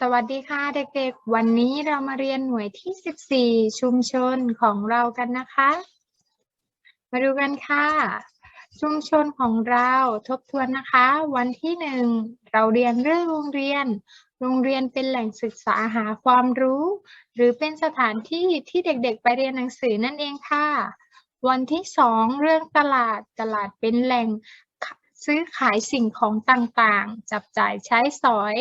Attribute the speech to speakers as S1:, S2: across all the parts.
S1: สวัสดีค่ะเด็กๆ วันนี้เรามาเรียนหน่วยที่ 14 ชุมชนของเรากันนะคะ มาดูกันค่ะ ชุมชนของเราทบทวนนะคะ วันที่หนึ่งเราเรียนเรื่องโรงเรียน โรงเรียนเป็นแหล่งศึกษาหาความรู้ หรือเป็นสถานที่ที่เด็กๆ ไปเรียนหนังสือนั่นเองค่ะ วันที่สองเรื่องตลาดตลาดเป็นแหล่งซื้อขายสิ่งของต่างๆ จับจ่ายใช้สอย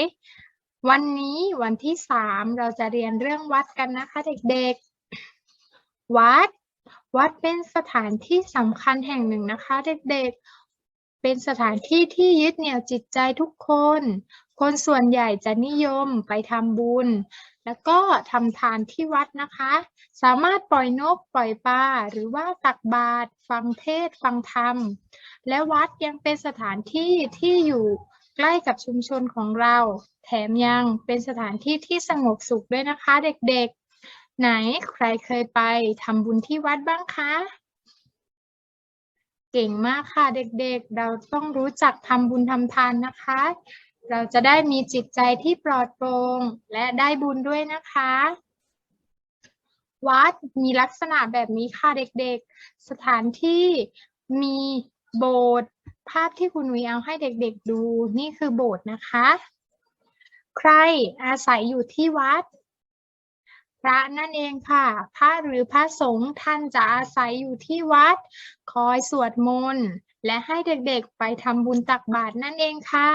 S1: วันนี้วันที่สามเราจะเรียนเรื่องวัดกันนะคะเด็กๆ วัด วัดเป็นสถานที่สำคัญแห่งหนึ่งนะคะ เด็กๆ เป็นสถานที่ที่ยึดเหนี่ยวจิตใจทุกคน คนส่วนใหญ่จะนิยมไปทำบุญ แล้วก็ทำทานที่วัดนะคะ สามารถปล่อยนกปล่อยปลาหรือว่าตักบาตรฟังเทศฟังธรรม และวัดยังเป็นสถานที่ที่อยู่ ใกล้กับชุมชนของเรา แถมยังเป็นสถานที่ที่สงบสุขด้วยนะคะเด็กๆ ไหนใครเคยไปทำบุญที่วัดบ้างคะ เก่งมากค่ะเด็กๆ เราต้องรู้จักทำบุญทำทานนะคะ เราจะได้มีจิตใจที่ปลอดโปร่งและได้บุญด้วยนะคะวัดมีลักษณะแบบนี้ค่ะเด็กๆ สถานที่มี โบสถ์ภาพที่คุณวีเอาให้เด็กๆดูนี่คือโบสถ์นะคะ ใครอาศัยอยู่ที่วัด พระนั่นเองค่ะ พระหรือพระสงฆ์ท่านจะอาศัยอยู่ที่วัด คอยสวดมนต์และให้เด็กๆไปทำบุญตักบาตรนั่นเองค่ะ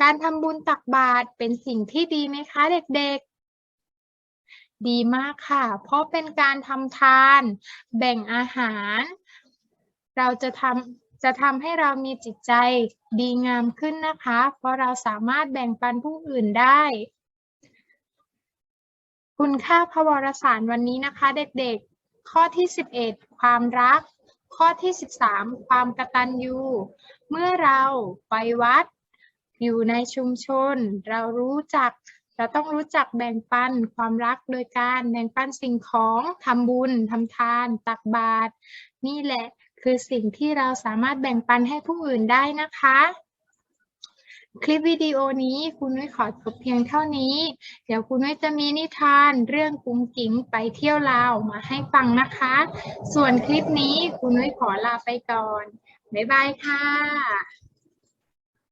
S1: การทำบุญตักบาตรเป็นสิ่งที่ดีไหมคะเด็กๆ ดีมากค่ะ เพราะเป็นการทำทาน แบ่งอาหาร เราจะทำจะทำให้เรามีจิตใจดีงามขึ้นนะคะ เพราะเราสามารถแบ่งปันผู้อื่นได้ คุณค่าพระวรสารวันนี้นะคะเด็กๆ ข้อที่ 11 ความรัก ข้อที่ 13 ความกตัญญูเมื่อเราไปวัด อยู่ในชุมชน เรารู้จักเราต้องรู้จักแบ่งปันความรักโดยการแบ่งปันสิ่งของทำบุญทำทาน ตักบาตรนี่แหละ คือสิ่งที่เราสามารถแบ่งปันให้ผู้อื่นได้นะคะ คลิปวิดีโอนี้คุณนุ้ยขอจบเพียงเท่านี้ เดี๋ยวคุณนุ้ยจะมีนิทานเรื่องกุ้งกิ้งไปเที่ยวลาวมาให้ฟังนะคะ ส่วนคลิปนี้คุณนุ้ยขอลาไปก่อน บ๊ายบายค่ะ